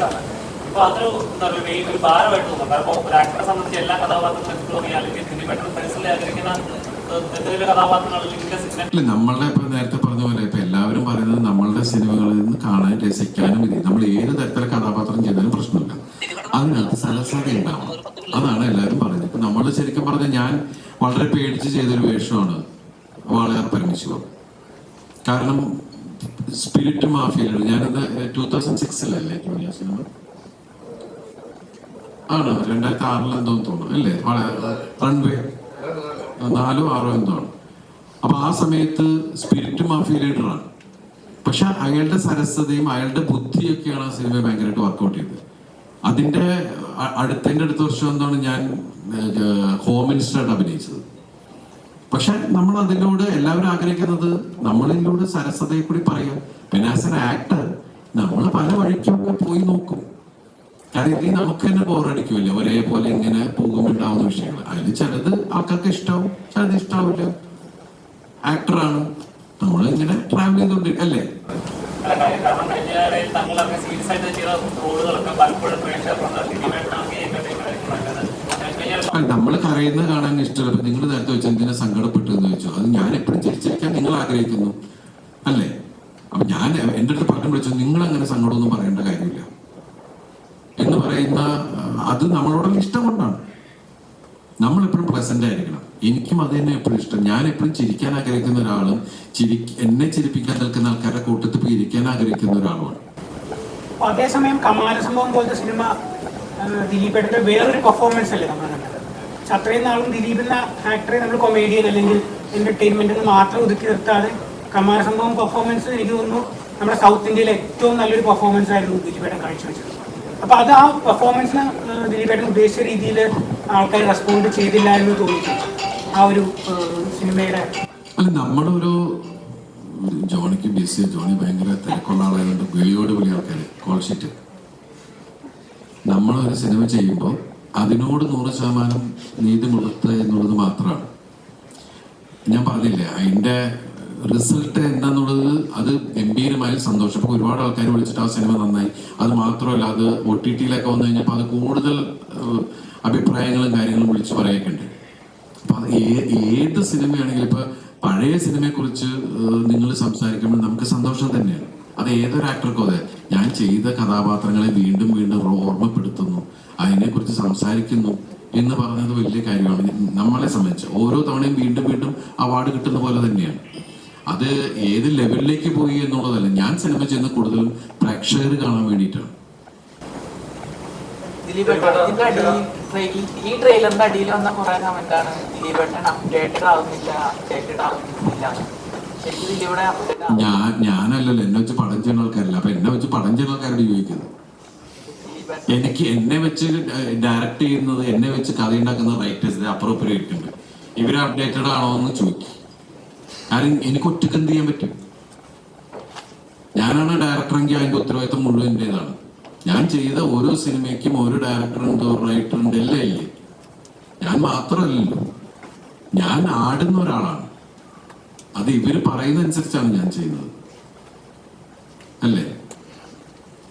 ഇതാണ്. അപ്പൊ അത് എന്താ പറയുക ഒരു ഭാരമായിട്ട് തോന്നുന്നു. കാരണം ഒരു ആക്ടറെ സംബന്ധിച്ച് എല്ലാ കഥാപാത്രങ്ങളും അല്ലെങ്കിൽ സിനിമ പെട്ടെന്ന് സിനിമ ഇല്ല നമ്മളുടെ ഇപ്പൊ നേരത്തെ പറഞ്ഞ പോലെ ഇപ്പൊ എല്ലാവരും പറയുന്നത് നമ്മളുടെ സിനിമകളിൽ നിന്ന് കാണാൻ രസിക്കാനും ഇത് നമ്മൾ ഏത് തരത്തിലെ കഥാപാത്രം ചെയ്താലും പ്രശ്നമില്ല. അതിനകത്ത് സലസത ഉണ്ടാവണം. അതാണ് എല്ലാവരും പറയുന്നത്. ഇപ്പൊ നമ്മൾ ശരിക്കും പറഞ്ഞ ഞാൻ വളരെ പേടിച്ച് ചെയ്തൊരു വേഷമാണ് വാളയാർ പരമശിവം കാരണം സ്പിരിറ്റ് മാഫിയയിലുണ്ട് ഞാനത് ടൂ തൗസൻഡ് സിക്സിലല്ലേ ആ സിനിമ ആണ്? രണ്ടായിരത്തി ആറിൽ എന്തോ തോന്നുന്നു അല്ലേ? റൺവേ നാലോ ആറോ എന്തോ ആണ്. അപ്പൊ ആ സമയത്ത് സ്പിരിറ്റ് മാഫിയ ലീഡറാണ് പക്ഷെ അയാളുടെ സരസതയും അയാളുടെ ബുദ്ധിയൊക്കെയാണ് ആ സിനിമ ഭയങ്കരമായിട്ട് വർക്കൗട്ട് ചെയ്തത്. അതിന്റെ അടുത്തതിന്റെ അടുത്ത വർഷം എന്താണ് ഞാൻ ഹോം മിനിസ്റ്ററായിട്ട് അഭിനയിച്ചത്. പക്ഷെ നമ്മൾ അതിലൂടെ എല്ലാവരും ആഗ്രഹിക്കുന്നത്? നമ്മളിലൂടെ സരസതയെ കൂടി പറയാം പിന്നെ ആസ് എൻ ആക്ടർ നമ്മൾ പല വഴിക്കൊക്കെ പോയി നോക്കും. കാരണം ഇതിൽ നമുക്ക് തന്നെ ബോറടിക്കുമല്ലോ ഒരേപോലെ ഇങ്ങനെ പോകുമുണ്ടാവുന്ന വിഷയങ്ങൾ അതിൽ ചിലത് ആൾക്കാർക്ക് ഇഷ്ടാവും ചിലത് ഇഷ്ടാവില്ല. ആക്ടറാണ് നമ്മൾ ഇങ്ങനെ ട്രാവൽ ചെയ്തോണ്ടിരിക്കും അല്ലേ? തങ്ങളൊക്കെ പലപ്പോഴും നമ്മൾ കരയുന്നത് കാണാൻ ഇഷ്ടമല്ല. നിങ്ങൾ നേരത്തെ വെച്ചാൽ എന്തിനാ സങ്കടപ്പെട്ടു എന്ന് ചോദിച്ചു. അത് ഞാൻ എപ്പോഴും ചിരിച്ചിരിക്കാൻ നിങ്ങൾ ആഗ്രഹിക്കുന്നു. അല്ലേ? അപ്പൊ ഞാൻ എന്റെ അടുത്ത് പറഞ്ഞു വിളിച്ചു നിങ്ങൾ അങ്ങനെ സങ്കടമൊന്നും പറയേണ്ട കാര്യമില്ല. എന്ന് പറയുന്ന അത് നമ്മളോടുള്ള ഇഷ്ടം കൊണ്ടാണ്. നമ്മൾ എപ്പോഴും പ്ലസന്റ് ആയിരിക്കണം. എനിക്കും അത് തന്നെ എപ്പോഴും ഇഷ്ടം. ഞാൻ എപ്പോഴും ചിരിക്കാൻ ആഗ്രഹിക്കുന്ന ഒരാളും ചിരി എന്നെ ചിരിപ്പിക്കാൻ നിൽക്കുന്ന ആൾക്കാരുടെ കൂട്ടത്തിൽ പോയി ഇരിക്കാൻ ആഗ്രഹിക്കുന്ന ഒരാളുമാണ്. അതേസമയം കമാല സംഭവം പോലത്തെ സിനിമ എടുത്ത വേറൊരു പെർഫോമൻസ് അല്ലേ നമ്മൾ കണ്ടത്? അത്രയും നാളും ദിലീപ് എന്ന ആക്ടറെ നമ്മൾ കൊമേഡിയൻ അല്ലെങ്കിൽ എന്റർടൈൻമെന്റ് എന്ന് മാത്രം ഒതുക്കി നിർത്താതെ കമാര സംഭവം പെർഫോമൻസ് എനിക്ക് തോന്നുന്നു നമ്മുടെ സൗത്ത് ഇന്ത്യയിലെ ഏറ്റവും നല്ലൊരു പെർഫോമൻസ് ആയിരുന്നു ദിലീപേട്ടൻ കാഴ്ചവെച്ചത്. അപ്പൊ അത് ആ പെർഫോമൻസിന് ദിലീപേട്ടൻ ഉദ്ദേശിച്ച രീതിയിൽ ആൾക്കാർ റെസ്പോണ്ട് ചെയ്തില്ല എന്ന് തോന്നി ആ ഒരു സിനിമയുടെ നമ്മുടെ ഒരു ജോണിക്ക് ബിസി ജോണി ഭയങ്കര തിരക്കുള്ള ആളായതുകൊണ്ട് വിളിയോട് വിളി ആൾക്കാർ കോൾ ഷീറ്റ് നമ്മളൊരു സിനിമ ചെയ്യുമ്പോൾ അതിനോട് നൂറ് ശതമാനം നീതി പുലർത്തുക എന്നുള്ളത് മാത്രമാണ്. ഞാൻ പറഞ്ഞില്ലേ അതിന്റെ റിസൾട്ട് എന്താന്നുള്ളത് അത് ഗംഭീരമായി സന്തോഷം. ഇപ്പൊ ഒരുപാട് ആൾക്കാർ വിളിച്ചിട്ട് ആ സിനിമ നന്നായി. അത് മാത്രമല്ല അത് ഒ ടി ടിയിലൊക്കെ വന്നു കഴിഞ്ഞപ്പോൾ അത് കൂടുതൽ അഭിപ്രായങ്ങളും കാര്യങ്ങളും വിളിച്ച് പറയൊക്കെ ഉണ്ട് അപ്പൊ ഏത് സിനിമയാണെങ്കിലും ഇപ്പൊ പഴയ സിനിമയെക്കുറിച്ച് നിങ്ങൾ സംസാരിക്കുമ്പോൾ നമുക്ക് സന്തോഷം തന്നെയാണ്. അത് ഏതൊരു ആക്ടർക്കും അതെ. ഞാൻ ചെയ്ത കഥാപാത്രങ്ങളെ വീണ്ടും വീണ്ടും ഓർമ്മപ്പെടുത്തുന്നു. അതിനെക്കുറിച്ച് സംസാരിക്കുന്നു എന്ന് പറഞ്ഞത് വലിയ കാര്യമാണ്. നമ്മളെ സംബന്ധിച്ച് ഓരോ തവണയും വീണ്ടും വീണ്ടും അവാർഡ് കിട്ടുന്ന പോലെ തന്നെയാണ്. അത് ഏത് ലെവലിലേക്ക് പോയി എന്നുള്ളതല്ല. ഞാൻ സിനിമ ചെയ്യുന്ന കൂടുതലും പ്രേക്ഷകർ കാണാൻ വേണ്ടിയിട്ടാണ്. ഈ ട്രെയിലറിന്റെ അടിയിൽ വന്ന കുറെ കമന്റ് ആണ്. ദിലീപേട്ടൻ ആവുന്നില്ല ആവുന്നില്ല ഞാൻ ഞാനല്ലല്ലോ. എന്നെ വെച്ച് പടം ചെയ്യുന്ന ആൾക്കാരല്ല. അപ്പൊ എന്നെ വെച്ച് പടം ചെയ്യുന്ന ആൾക്കാരോട് ചോദിക്കുന്നത് എനിക്ക് എന്നെ വെച്ച് ഡയറക്റ്റ് ചെയ്യുന്നത് എന്നെ വെച്ച് കഥ ഉണ്ടാക്കുന്ന റൈറ്റേഴ്സ് അപ്പുറം ഉണ്ട് ഇവർ അപ്ഡേറ്റഡ് ആണോ എന്ന് ചോദിക്കും. കാരണം എനിക്ക് ഒറ്റയ്ക്ക് എന്ത് ചെയ്യാൻ പറ്റും? ഞാനാണ് ഡയറക്ടറെങ്കിൽ അതിന്റെ ഉത്തരവാദിത്തം മുഴുവൻ എന്റേതാണ്. ഞാൻ ചെയ്ത ഓരോ സിനിമയ്ക്കും ഓരോ ഡയറക്ടറുണ്ട് ഒരു റൈറ്ററുണ്ട് എല്ലാം ഇല്ലേ? ഞാൻ മാത്രമല്ലല്ലോ. ഞാൻ ആടുന്ന ഒരാളാണ്. അത് ഇവർ പറയുന്നതനുസരിച്ചാണ് ഞാൻ ചെയ്യുന്നത്. അല്ലേ?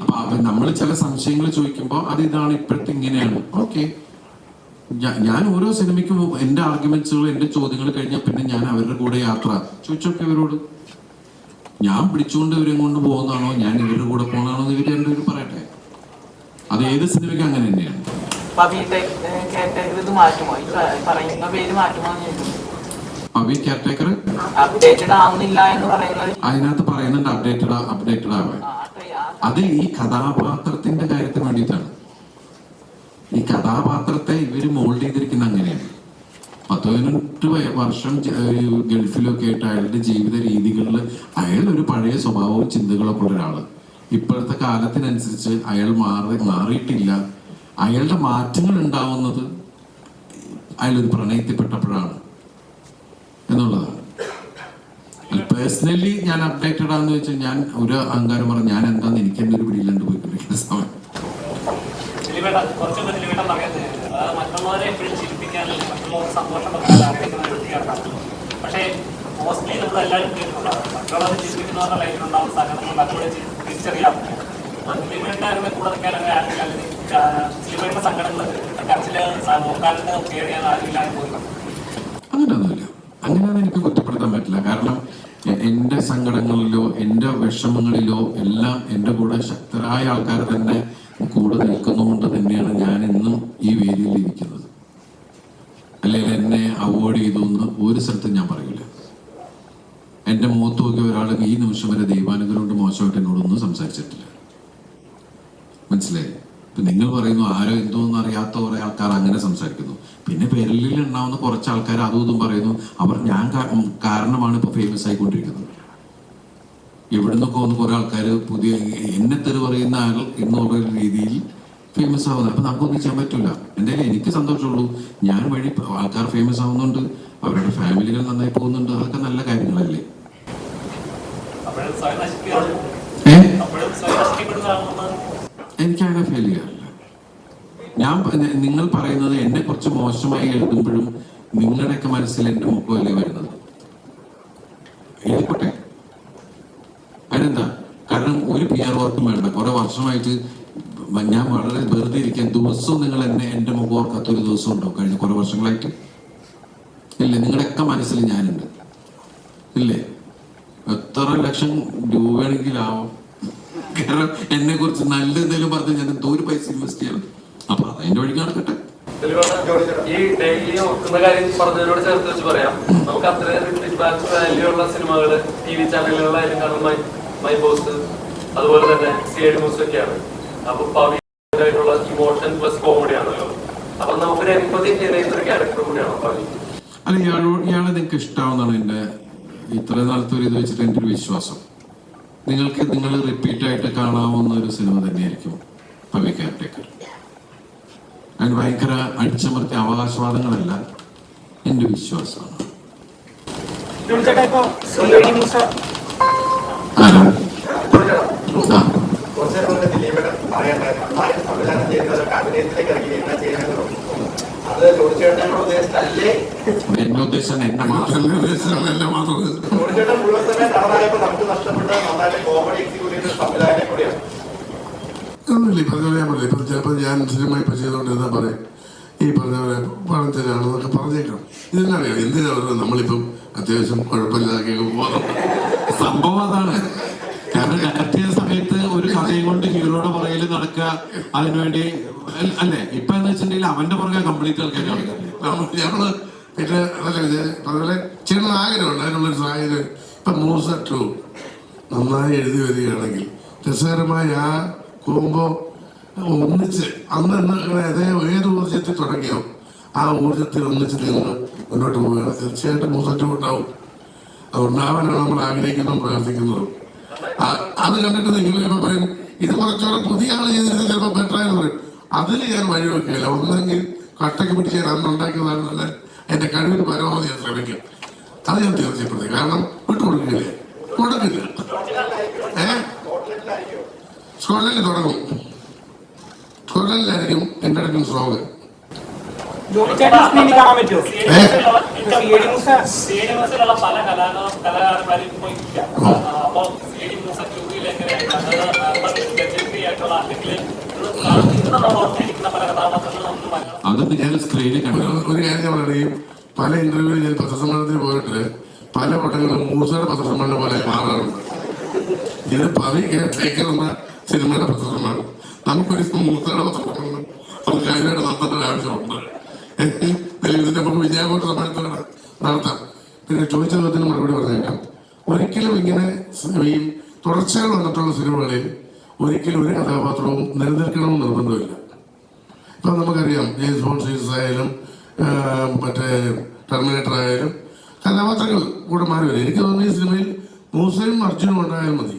അപ്പൊ നമ്മൾ ചില സംശയങ്ങൾ ചോദിക്കുമ്പോൾ അത് ഇതാണ് ഇപ്പോഴത്തെ ഇങ്ങനെയാണ്. ഓക്കെ. ഞാൻ ഓരോ സിനിമയ്ക്കും എന്റെ ആർഗ്യുമെന്റ്സുകൾ എന്റെ ചോദ്യങ്ങൾ കഴിഞ്ഞാൽ പിന്നെ ഞാൻ അവരുടെ കൂടെ യാത്ര. ചോദിച്ചോക്കെ ഇവരോട്. ഞാൻ പിടിച്ചുകൊണ്ട് ഇവരെ കൊണ്ട് പോകുന്നതാണോ? ഞാൻ ഇവരുടെ കൂടെ പോകുന്നതാണോ എന്ന് ഇവർ രണ്ടുപേരും പറയട്ടെ. അത് ഏത് സിനിമയ്ക്ക് അങ്ങനെ തന്നെയാണ്. പവി കെയർടേക്കർ അതിനകത്ത് പറയുന്നുണ്ട് അപ്ഡേറ്റഡ് അപ്ഡേറ്റഡ് ആവാൻ അത് ഈ കഥാപാത്രത്തിന്റെ കാര്യത്തിന് വേണ്ടിയിട്ടാണ്. ഈ കഥാപാത്രത്തെ ഇവർ മോൾഡ് ചെയ്തിരിക്കുന്ന അങ്ങനെയാണ്. പത്ത് പതിനെട്ട് വർഷം ഗൾഫിലൊക്കെ ആയിട്ട് അയാളുടെ ജീവിത രീതികളിൽ അയാൾ ഒരു പഴയ സ്വഭാവവും ചിന്തകളൊക്കെ ഉള്ള ഒരാൾ. ഇപ്പോഴത്തെ കാലത്തിനനുസരിച്ച് അയാൾ മാറി മാറിയിട്ടില്ല. അയാളുടെ മാറ്റങ്ങൾ ഉണ്ടാവുന്നത് അയാളൊരു പ്രണയത്തിൽപ്പെട്ടപ്പോഴാണ്. എന്നുള്ളതാണ്. പേഴ്സണലി ഞാൻ അപ്ഡേറ്റഡ് ആണെന്ന് വെച്ചാൽ ഞാൻ ഒരു അഹങ്കാരം പറഞ്ഞു ഞാൻ എന്താന്ന് എനിക്ക് എന്റെ ഒരു പിടിയിലുണ്ട് പോയിക്കൊണ്ടിരിക്കുന്ന സമയം പക്ഷേ മോസ്റ്റ്ലി നമ്മൾ എല്ലാവരും കേട്ടിട്ടുണ്ടാവും. മറ്റുള്ളവരെ ചിരിപ്പിക്കുന്നവരുടെ തിരിച്ചറിയാം. കൂടെ കരച്ചിൽ നോക്കാനും പോയി. അങ്ങനെയൊന്നുമില്ല അങ്ങനെയാണ് എനിക്ക് കുറ്റപ്പെടുത്താൻ പറ്റില്ല. കാരണം എന്റെ സങ്കടങ്ങളിലോ എന്റെ വിഷമങ്ങളിലോ എല്ലാം എന്റെ കൂടെ ശക്തരായ ആൾക്കാർ തന്നെ കൂടെ നിൽക്കുന്നതുകൊണ്ട് തന്നെയാണ് ഞാൻ ഇന്നും ഈ വേദിയിൽ ഇരിക്കുന്നത്. അല്ലെങ്കിൽ എന്നെ അവോയ്ഡ് ചെയ്തു എന്ന് ഒരു സ്ഥലത്തും ഞാൻ പറയില്ല. എന്റെ മുഖത്ത് നോക്കിയ ഒരാൾ ഈ നിമിഷം വരെ ദൈവാനുഗ്രഹം കൊണ്ട് മോശമായിട്ട് എന്നോടൊന്നും സംസാരിച്ചിട്ടില്ല. മനസ്സിലായി? നിങ്ങൾ പറയുന്നു ആരോ എന്തോന്നും അറിയാത്ത കുറെ ആൾക്കാർ അങ്ങനെ സംസാരിക്കുന്നു. പിന്നെ പെരലിൽ ഉണ്ടാവുന്ന കുറച്ച് ആൾക്കാർ അതും ഇതും പറയുന്നു അവർ ഞാൻ കാരണമാണ് ഇപ്പൊ ഫേമസ് ആയിക്കൊണ്ടിരിക്കുന്നത്. എവിടെ നിന്നൊക്കെ വന്ന് കുറെ ആൾക്കാർ പുതിയ എന്നെ തെറി പറയുന്ന ആൾ എന്നുള്ള രീതിയിൽ ഫേമസ് ആവുന്നത് അപ്പൊ നമുക്കൊന്നും ചെയ്യാൻ പറ്റില്ല എന്തായാലും എനിക്ക് സന്തോഷമുള്ളൂ. ഞാൻ വഴി ആൾക്കാർ ഫേമസ് ആവുന്നുണ്ട്. അവരുടെ ഫാമിലികൾ നന്നായി പോകുന്നുണ്ട്. അതൊക്കെ നല്ല കാര്യങ്ങളല്ലേ? അപ്പോഴും എനിക്കങ്ങനെ ഫീൽ ഞാൻ നിങ്ങൾ പറയുന്നത് എന്നെ കുറച്ച് മോശമായി എഴുതുമ്പോഴും നിങ്ങളുടെയൊക്കെ മനസ്സിൽ എന്റെ മുഖമല്ലേ വരുന്നത്. എഴുതിക്കോട്ടെ അതിനെന്താ? കാരണം ഒരു പി ആർ വർക്കും വേണ്ട. കുറെ വർഷമായിട്ട് ഞാൻ വളരെ വെറുതെ ഇരിക്കാൻ ദിവസവും നിങ്ങൾ എന്നെ എന്റെ മുഖം ഓർക്കാത്ത ഒരു ദിവസം ഉണ്ടോ? കഴിഞ്ഞ കുറെ വർഷങ്ങളായിട്ട്. ഇല്ലേ? നിങ്ങളുടെയൊക്കെ മനസ്സിൽ ഞാനുണ്ട്. ഇല്ലേ? എത്ര ലക്ഷം രൂപയാണെങ്കിലാവും കാരണം എന്നെ കുറിച്ച് നല്ല എന്തെങ്കിലും പറഞ്ഞ് ഞാൻ എന്തോ ഒരു പൈസ ഇൻവെസ്റ്റ് ചെയ്യണം അപ്പൊ അതിന്റെ വഴി നടക്കട്ടെ. ഈ ഡെയിലി ഓർക്കുന്ന കാര്യം പറഞ്ഞതിനോട് ചേർത്ത് വെച്ച് പറയാം. നമുക്ക് അത്രയും ഫീഡ്ബാക്ക് വാല്യൂ ഉള്ള സിനിമകൾ ടി വി ചാനലുകളിലായാലും കാണുന്ന മൈ മൈ ബോസ് അതുപോലെ തന്നെ സി ഐ ന്യൂസ് ഒക്കെയാണ്. അപ്പൊ പവിയായിട്ടുള്ള ഇമോഷൻ പ്ലസ് കോമഡി ആണല്ലോ. അപ്പൊ നമുക്കൊരു എൺപതി ഒരു ക്യാരക്ടർ കൂടിയാണ് പവി? അല്ല ഇയാളോട് ഇയാളെ നിങ്ങൾക്ക് ഇഷ്ടാവുന്നതാണ് എന്റെ ഇത്രയും നാളത്തെ ഒരു ഇത് വെച്ചിട്ട് എന്റെ ഒരു വിശ്വാസം. നിങ്ങൾക്ക് നിങ്ങൾ റിപ്പീറ്റ് ആയിട്ട് കാണാവുന്ന ഒരു സിനിമ തന്നെയായിരിക്കും പവി കെയർടേക്കർ അതിന് ഭയങ്കര അടിച്ചമർത്തിയ അവകാശവാദങ്ങളല്ല എന്റെ വിശ്വാസമാണ്. ആരാ അത് ചോദിച്ചേട്ടനോട് ഉദ്ദേശിച്ചല്ലേ എന്നെ ഉദ്ദേശം എന്നെ മാത്രമല്ല ഉദ്ദേശം എന്നെ മാത്രം. ചോദിച്ചേട്ടൻ മുഴുവൻ സമയം നടന്നായപ്പോൾ നമുക്ക് നഷ്ടപ്പെട്ട നന്നായിട്ട് കോമഡി എക്സിക്യൂട്ട് ചെയ്യുന്ന ഒരു സംവിധാനം കൂടിയാണ്. ഒന്നുമില്ല പറഞ്ഞ ഞാൻ പറഞ്ഞില്ല ഇപ്പം ചിലപ്പോൾ ഞാൻ സിനിമ ഇപ്പം ചെയ്തുകൊണ്ടിരുന്നാൽ പറയും ഈ പറഞ്ഞ പോലെ പണം പറഞ്ഞേക്കാം. പറഞ്ഞേക്കണം ഇതെന്നറിയാം എന്തിനാണ് പറയുന്നത് നമ്മളിപ്പം അത്യാവശ്യം കുഴപ്പമില്ലാതൊക്കെ പോകുന്നുണ്ട് സംഭവം അതാണ്. കാരണം സമയത്ത് കഥയും കൊണ്ട് ഹീറോയുടെ പുറകിൽ നടക്കുക അതിനുവേണ്ടി അല്ല- ഇപ്പൊ എന്ന് വെച്ചിട്ടുണ്ടെങ്കിൽ അവന്റെ പുറകെ കംപ്ലീറ്റ് ആൾക്കാർ ഞങ്ങൾ പിന്നെ ചെറിയ അതുപോലെ ചെയ്യണമെന്ന് ആഗ്രഹമുണ്ട്. അതിനുള്ളൊരു സാഹചര്യം. ഇപ്പൊ മൂസ ടു നന്നായി എഴുതി വരികയാണെങ്കിൽ രസകരമായ ആ കോമ്പോ ഒന്നിച്ച് അന്ന് അതേ ഏത് ഊർജത്തിൽ തുടങ്ങിയോ ആ ഊർജത്തിൽ ഒന്നിച്ച് നിന്ന് മുന്നോട്ട് പോവുകയാണ്. തീർച്ചയായിട്ടും മൂസ ടു ഉണ്ടാവും. അത് ഉണ്ടാവാനാണ് നമ്മൾ ആഗ്രഹിക്കുന്നതും പ്രാർത്ഥിക്കുന്നതും അത് കണ്ടിട്ട് നിങ്ങൾ പറയും ഇത് കുറച്ചുകൂടെ പുതിയ ആൾ ചെയ്തിരുന്നത് ചിലപ്പോൾ ബെറ്റർ ആയെന്ന് പറയും. അതിൽ ഞാൻ വഴിവെക്കില്ല ഒന്നെങ്കിൽ കട്ടയ്ക്ക് പിടിച്ച് ഞാൻ അന്ന് ഉണ്ടാക്കിയതാണ് നല്ല എന്റെ കഴിവിന് പരമാവധി ഞാൻ ശ്രമിക്കും. അത് ഞാൻ തീർച്ചപ്പെടുത്തി കാരണം വിട്ടുകൊടുക്കില്ലേ കൊടുക്കില്ല? ഏ? സ്കോട്ട്ലൻഡിൽ തുടങ്ങും? സ്കോട്ട്ലൻഡിലായിരിക്കും എന്റെ അടുക്കും സ്ട്രോങ് ജോണി ചേട്ടൻ സ്ക്രീനിൽ കാണാൻ പറ്റുമോ? ഏ? സി ഐ ഡി മൂസ സ്റ്റേഡിയമസിലുള്ള പല കലാകാര കലാകാരന്മാരും ഒരു കാര്യം ഞാൻ പറയുകയും പല ഇന്റർവ്യൂവിൽ ഞാൻ പത്രസമ്മേളനത്തിന് പോയിട്ട് പല പട്ടങ്ങളും മൂസയുടെ പത്രസമ്മേളനം പോലെ മാറാറുണ്ട്. ഇത് പവി കേട്ടേക്കുന്ന സിനിമയുടെ പത്രസമ്മേളനം. നമുക്കൊരു മൂസയുടെ പത്രസമ്മേളനം നമുക്ക് അതിനായിട്ട് നടത്തേണ്ട ആവശ്യമുണ്ട്. ഇതിന്റെ വിജയാഘോഷ സമയത്ത് നടത്താം. പിന്നെ ചോദിച്ച ചോദ്യത്തിന് മറുപടി പറഞ്ഞേക്കാം. ഒരിക്കലും ഇങ്ങനെ ഈ തുടർച്ചകൾ വന്നിട്ടുള്ള സിനിമകളിൽ ഒരിക്കലും ഒരു കഥാപാത്രവും നിലനിൽക്കണമെന്ന് നിർബന്ധമില്ല. ഇപ്പം നമുക്കറിയാം ജെയിംസ് ബോൺ സീരീസ് ആയാലും മറ്റേ ടെർമിനേറ്റർ ആയാലും കഥാപാത്രങ്ങൾ കൂടെ മാറി വരും. എനിക്ക് തോന്നുന്നു ഈ സിനിമയിൽ മൂസയും അർജുനും ഉണ്ടായാൽ മതി.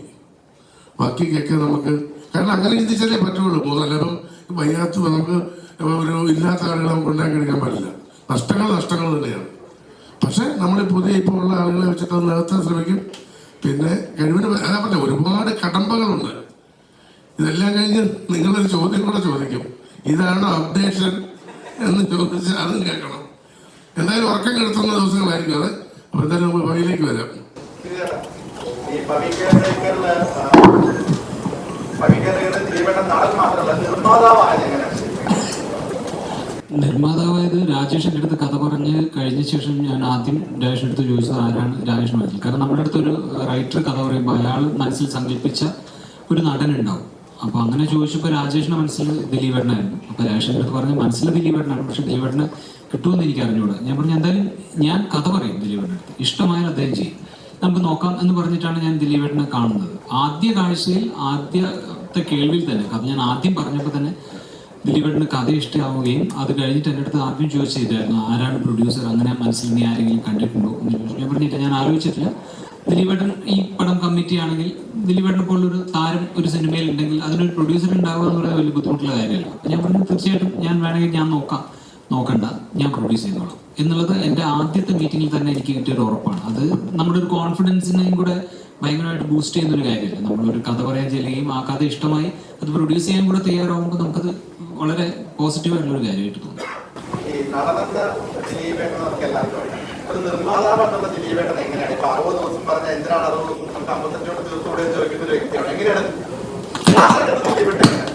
ബാക്കിയൊക്കെ നമുക്ക് കാരണം അങ്ങനെ ചിന്തിച്ചാലേ പറ്റുള്ളൂ. മൂന്നല്ലപ്പം വയ്യാത്ത നമുക്ക് ഒരു ഇല്ലാത്ത ആളുകളെ നമുക്ക് ഉണ്ടാക്കിയെടുക്കാൻ പറ്റില്ല. നഷ്ടങ്ങൾ നഷ്ടങ്ങൾ തന്നെയാണ്. പക്ഷേ നമ്മൾ പുതിയ ഇപ്പോൾ ഉള്ള ആളുകളെ വെച്ചിട്ട് ഒന്ന് ശ്രമിക്കും. പിന്നെ കഴിവിന് അതാ പറഞ്ഞ ഒരുപാട് കടമ്പകളുണ്ട്. ഇതെല്ലാം കഴിഞ്ഞ് നിങ്ങളൊരു ചോദ്യം കൂടെ ചോദിക്കും. ഇതാണ് അപ്ഡേഷൻ എന്ന് ചോദിച്ച് അതും കേൾക്കണം. എന്തായാലും ഉറക്കം കിടത്തുന്ന ദിവസങ്ങളായിരിക്കും അത്. അപ്പൊ എന്തായാലും നമ്മൾ വഴിയിലേക്ക് വരാം. നിർമ്മാതാവായത് രാജേഷിന്റെ അടുത്ത് കഥ പറഞ്ഞ് കഴിഞ്ഞ ശേഷം ഞാൻ ആദ്യം രാജേഷിന്റെ അടുത്ത് ചോദിച്ചത് ആരാണ് രാജേഷ് മനസ്സിൽ കാരണം നമ്മുടെ അടുത്ത് ഒരു റൈറ്റർ കഥ പറയുമ്പോൾ അയാൾ മനസ്സിൽ സങ്കല്പിച്ച ഒരു നടൻ ഉണ്ടാവും അപ്പൊ അങ്ങനെ ചോദിച്ചപ്പോൾ രാജേഷിന്റെ മനസ്സിൽ ദിലീപേട്ടനായിരുന്നു. അപ്പൊ രാജേഷിന്റെ അടുത്ത് പറഞ്ഞ മനസ്സിൽ ദിലീപേട്ടനാണ് പക്ഷെ ദിലീപേട്ടന് കിട്ടുമെന്ന് എനിക്ക് അറിഞ്ഞുകൂടാ ഞാൻ പറഞ്ഞു എന്തായാലും ഞാൻ കഥ പറയും ദിലീപേട്ടന്റെ അടുത്ത്. ഇഷ്ടമായാൽ അദ്ദേഹം ചെയ്യും. നമുക്ക് നോക്കാം എന്ന് പറഞ്ഞിട്ടാണ് ഞാൻ ദിലീപേട്ടനെ കാണുന്നത്. ആദ്യ കാഴ്ചയിൽ ആദ്യത്തെ കേൾവിയിൽ തന്നെ കഥ ഞാൻ ആദ്യം പറഞ്ഞപ്പോൾ തന്നെ ദിലീപേട്ടന് കഥ ഇഷ്ടമാവുകയും അത് കഴിഞ്ഞിട്ട് എന്റെ അടുത്ത് ആദ്യം ചോദിച്ചിട്ടായിരുന്നു ആരാണ് പ്രൊഡ്യൂസർ അങ്ങനെ മനസ്സിൽ നീ ആരെങ്കിലും കണ്ടിട്ടുണ്ടോ? എന്ന് ചോദിച്ചു. ഞാൻ പറഞ്ഞിട്ട് ഞാൻ ആലോചിച്ചിട്ടില്ല. ദിലീപേട്ടൻ ഈ പടം കമ്മിറ്റി ആണെങ്കിൽ ദിലീപേട്ടനെ പോലൊരു താരം ഒരു സിനിമയിൽ ഉണ്ടെങ്കിൽ അതിനൊരു പ്രൊഡ്യൂസർ ഉണ്ടാവുക എന്ന് പറയുന്നത് വലിയ ബുദ്ധിമുട്ടുള്ള കാര്യമല്ല. ഞാൻ പറഞ്ഞു തീർച്ചയായിട്ടും ഞാൻ വേണമെങ്കിൽ ഞാൻ നോക്കാം. നോക്കണ്ട. ഞാൻ പ്രൊഡ്യൂസ് ചെയ്തോളാം. എന്നുള്ളത് എന്റെ ആദ്യത്തെ മീറ്റിംഗിൽ തന്നെ എനിക്ക് കിട്ടിയൊരു ഉറപ്പാണ്. അത് നമ്മുടെ ഒരു കോൺഫിഡൻസിനെയും കൂടെ ഭയങ്കരമായിട്ട് ബൂസ്റ്റ് ചെയ്യുന്ന ഒരു കാര്യമല്ല. നമ്മളൊരു കഥ പറയാൻ ചെല്ലുകയും ആ കഥ ഇഷ്ടമായി അത് പ്രൊഡ്യൂസ് ചെയ്യാൻ കൂടെ തയ്യാറാവുമ്പോൾ നമുക്കത് വളരെ പോസിറ്റീവായിട്ടുള്ളൊരു കാര്യമായിട്ട് തോന്നും. ഒരു നിർമ്മാതാവ് എന്നുള്ള ദിലീപേട്ടൻ എങ്ങനെയാണ്? ഇപ്പൊ അറുപത് ദിവസം പറഞ്ഞ എന്തിനാണ് അറുപത് ദിവസം നമുക്ക് അമ്പത്തഞ്ചോട് തീർത്തുകൂടെ ചോദിക്കുന്ന ഒരു വ്യക്തിയാണ്. എങ്ങനെയാണ്? ദിലീപേട്ടൻ എങ്ങനെയാണ്?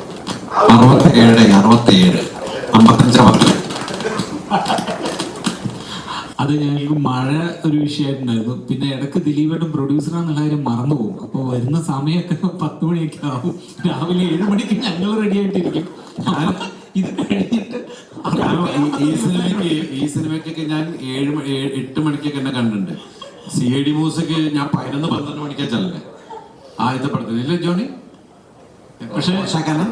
ആ ഒരു അറുപത്തേഴ് അറുപത്തേഴ് അമ്പത്തഞ്ചാ പറഞ്ഞു അത് ഞങ്ങൾക്ക് മഴ ഒരു വിഷയമായിട്ടുണ്ടായിരുന്നു. പിന്നെ ഇടയ്ക്ക് ദിലീപേട്ടും പ്രൊഡ്യൂസറാന്നുള്ള കാര്യം മറന്നുപോകും അപ്പോൾ വരുന്ന സമയമൊക്കെ പത്ത് മണിയൊക്കെ ആവും. രാവിലെ ഏഴ് മണിക്ക് ഞങ്ങൾ റെഡി ആയിട്ടിരിക്കും. ഇത് കഴിഞ്ഞിട്ട് ഈ- സിനിമയ്ക്ക് ഈ സിനിമയ്ക്കൊക്കെ ഞാൻ ഏഴ് എട്ട് മണിക്കൊക്കെ എന്നെ കണ്ടിട്ടുണ്ട്. സി ഐ ഡി മ്യൂസിക് ഞാൻ പതിനൊന്ന് പന്ത്രണ്ട് മണിക്കാ ചെല്ലേ ആദ്യത്തെ പടത്തിൽ ഇല്ലേ ജോണി? പക്ഷേ ശകലം.